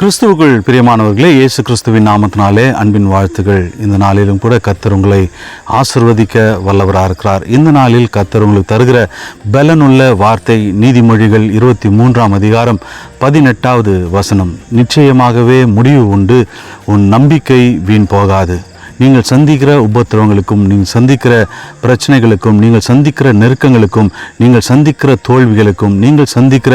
கிறிஸ்துவுக்குள் பிரியமானவர்களே இயேசு கிறிஸ்துவின் நாமத்தினாலே அன்பின் வாழ்த்துகள். இந்த நாளிலும் கூட கத்தர் உங்களை ஆசிர்வதிக்க வல்லவராக இருக்கிறார். இந்த நாளில் கத்தர் உங்களுக்கு தருகிற பலனுள்ள வார்த்தை நீதிமொழிகள் இருபத்தி மூன்றாம் அதிகாரம் பதினெட்டாவது வசனம். நிச்சயமாகவே முடிவு உண்டு உன் நம்பிக்கை வீண் போகாது. நீங்கள் சந்திக்கிற உபத்திரவங்களுக்கும் நீங்கள் சந்திக்கிற பிரச்சனைகளுக்கும் நீங்கள் சந்திக்கிற நெருக்கங்களுக்கும் நீங்கள் சந்திக்கிற தோல்விகளுக்கும் நீங்கள் சந்திக்கிற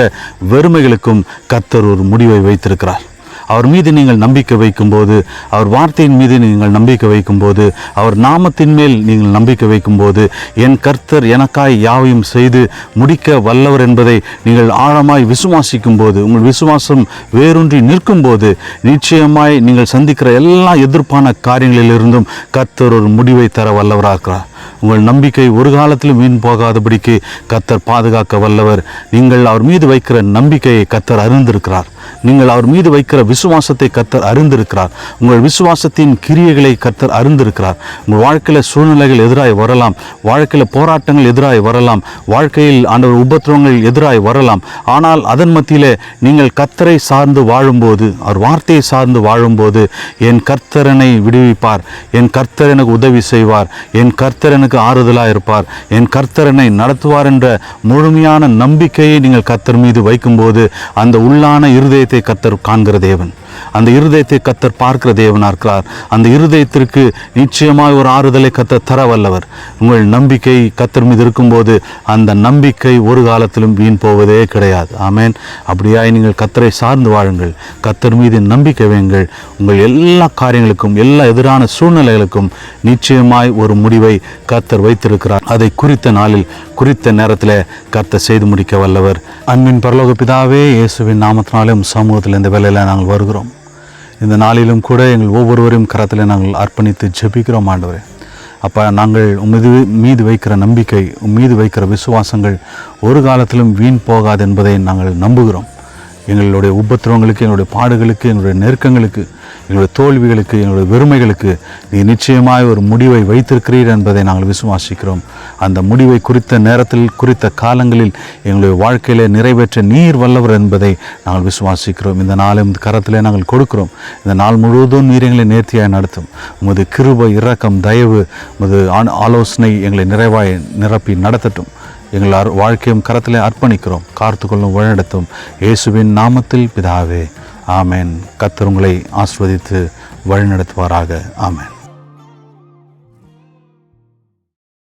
வெறுமைகளுக்கும் கர்த்தர் ஒரு முடிவை வைத்திருக்கிறார். அவர் மீது நீங்கள் நம்பிக்கை வைக்கும்போது அவர் வார்த்தையின் மீது நீங்கள் நம்பிக்கை வைக்கும்போது அவர் நாமத்தின் மேல் நீங்கள் நம்பிக்கை வைக்கும்போது என் கர்த்தர் எனக்காய் யாவையும் செய்து முடிக்க வல்லவர் என்பதை நீங்கள் ஆழமாய் விசுவாசிக்கும் போது உங்கள் விசுவாசம் வேரூன்றி நிற்கும்போது நிச்சயமாய் நீங்கள் சந்திக்கிற எல்லா எதிர்ப்பான காரியங்களிலிருந்தும் கர்த்தர் ஒரு முடிவை தர வல்லவராக இருக்கிறார் உங்கள் நம்பிக்கை ஒரு காலத்திலும் வீண் போகாதபடிக்கு கத்தர் பாதுகாக்க வல்லவர். நீங்கள் அவர் மீது வைக்கிற நம்பிக்கையை கத்தர் அறிந்திருக்கிறார். நீங்கள் அவர் மீது வைக்கிற விசுவாசத்தை கத்தர் அறிந்திருக்கிறார். உங்கள் விசுவாசத்தின் கிரியைகளை கத்தர் அறிந்திருக்கிறார். உங்கள் வாழ்க்கையில் சூழ்நிலைகள் எதிராய் வரலாம். வாழ்க்கையில் போராட்டங்கள் எதிராய் வரலாம். வாழ்க்கையில் ஆண்டவர் உபத்திரவங்கள் எதிராய் வரலாம். ஆனால் அதன் மத்தியிலே நீங்கள் கத்தரை சார்ந்து வாழும்போது அவர் வார்த்தையை சார்ந்து வாழும்போது என் கர்த்தரனை விடுவிப்பார். என் கர்த்தர் எனக்கு உதவி செய்வார். என் கர்த்தர் எனக்கு ஆறுதலாக இருப்பார். என் கர்த்தரனை நடத்துவார் என்ற முழுமையான நம்பிக்கையை நீங்கள் கர்த்தர் மீது வைக்கும்போது அந்த உள்ளான இருதயத்தை கர்த்தர் காண்கிற தேவன். அந்த இருதயத்தை கத்தர் பார்க்கிற தேவனாக இருக்கிறார். அந்த இருதயத்திற்கு நிச்சயமாக ஒரு ஆறுதலை கத்தர் தர வல்லவர். உங்கள் நம்பிக்கை கத்தர் மீது இருக்கும்போது அந்த நம்பிக்கை ஒரு காலத்திலும் வீண் போவதே கிடையாது. ஆமேன். அப்படியாய் நீங்கள் கத்தரை சார்ந்து வாழுங்கள். கத்தர் மீது நம்பிக்கை வேங்கள் உங்கள் எல்லா காரியங்களுக்கும் எல்லா எதிரான சூழ்நிலைகளுக்கும் நிச்சயமாய் ஒரு முடிவை கத்தர் வைத்திருக்கிறார். அதை குறித்த நாளில் குறித்த நேரத்தில் கர்த்தர் செய்து முடிக்க வல்லவர். அன்பின் பரலோக பிதாவே இயேசுவின் நாமத்தினாலே சமூகத்தில் இந்த வேலையில் நாங்கள் வருகிறோம். இந்த நாளிலும் கூட எங்கள் ஒவ்வொருவரையும் கரத்தில் நாங்கள் அர்ப்பணித்து ஜெபிக்கிறோம் ஆண்டவரே. அப்போ நாங்கள் உமது மீது வைக்கிற நம்பிக்கை மீது வைக்கிற விசுவாசங்கள் ஒரு காலத்திலும் வீண் போகாது என்பதை நாங்கள் நம்புகிறோம். எங்களுடைய உபத்திரவங்களுக்கு என்னுடைய பாடுகளுக்கு என்னுடைய நெருக்கங்களுக்கு எங்களுடைய தோல்விகளுக்கு எங்களுடைய வெறுமைகளுக்கு நீ நிச்சயமாய் ஒரு முடிவை வைத்திருக்கிறீர் என்பதை நாங்கள் விசுவாசிக்கிறோம். அந்த முடிவை குறித்த நேரத்தில் குறித்த காலங்களில் எங்களுடைய வாழ்க்கையிலே நிறைவேற்ற நீர் வல்லவர் என்பதை நாங்கள் விசுவாசிக்கிறோம். இந்த நாளும் கரத்திலே நாங்கள் கொடுக்கிறோம். இந்த நாள் முழுவதும் நீர் எங்களை நேர்த்தியாக நடத்தும். உமது கிருப இரக்கம் தயவு உமது ஆலோசனை எங்களை நிறைவாய் நிரப்பி நடத்தட்டும். எங்கள் வாழ்க்கையும் கரத்திலே அர்ப்பணிக்கிறோம். காத்துக்கொள்ளும் வழிநடத்தும் இயேசுவின் நாமத்தில் பிதாவே. ஆமேன். கத்தர் உங்களை ஆஸ்வதித்து வழிநடத்துவாராக. ஆமேன்.